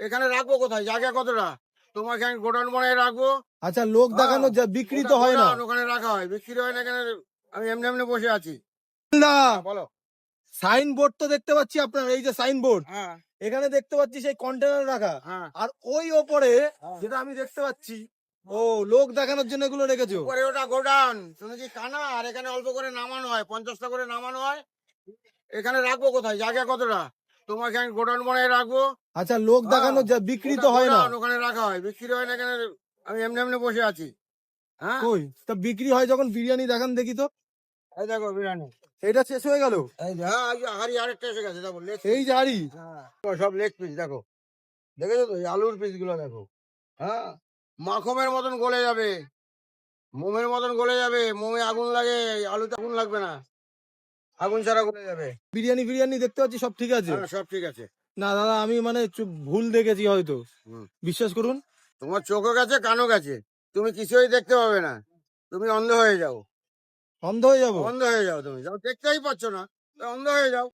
এখানে রাখব কোথায়? জায়গা কতটা? তোমাকে আমি গোডাউন বানিয়ে রাখব। আচ্ছা লোক হ্যাঁ, দেখানো যা বিক্রি তো হয় না। ওখানে রাখা হয়। বিক্রি হয় না এখানে আমি এমনি এমনি বসে আছি। না হ্যাঁ, বলো। সাইন বোর্ড তো দেখতে পাচ্ছি আপনার এই যে সাইন বোর্ড হ্যাঁ। এখানে দেখতে পাচ্ছি সেই কন্টেনার রাখা। আর ওই ওপরে। যেটা আমি দেখতে পাচ্ছি ও লোক দেখানোর জন্য এগুলো রেখেছো? উপরে ওটা গোডাউন। তুমি কি কানা আর এখানে অল্প করে নামানো হয় পঞ্চাশটা করে নামানো হয়। এখানে রাখব কোথায়? জায়গা কতটা? তোমাকে আমি গোডাউন বানিয়ে রাখব। আচ্ছা লোক হ্যাঁ, দেখানো যা বিক্রি তো হয় না। ওখানে রাখা হয়। বিক্রি হয় না এখানে আমি এমনি এমনি বসে আছি। হ্যাঁ? কই? তা বিক্রি হয় যখন বিরিয়ানি দেখান দেখি তো। এই দেখো বিরিয়ানি। এটা শেষ হয়ে গেল? এই যে, হ্যাঁ এই হাড়ি আরেকটা এসে গেছে দেখো লেগ এই যে হাড়ি? হ্যাঁ সব লেগ পিস দেখো। দেখেছ তো? এই আলুর পিসগুলো দেখো। হ্যাঁ? মাখমের মতন গলে যাবে। মোমের মতন গলে যাবে। মোমে আগুন লাগে আলুতে আগুন লাগবে না। আগুন ছাড়া গলে যাবে। বিরিয়ানি বিরিয়ানি দেখতে পাচ্ছি সব ঠিক আছে। সব ঠিক আছে। না দাদা আমি মানে ভুল দেখেছি হয়তো। বিশ্বাস করুন। তোমার চোখও গেছে কানও গেছে। তুমি কিছুই দেখতে পাবে না। তুমি অন্ধ হয়ে যাও। অন্ধ হয়ে যাব? অন্ধ হয়ে যাও তুমি। যাও দেখতেই পাচ্ছ না। অন্ধ হয়ে যাও।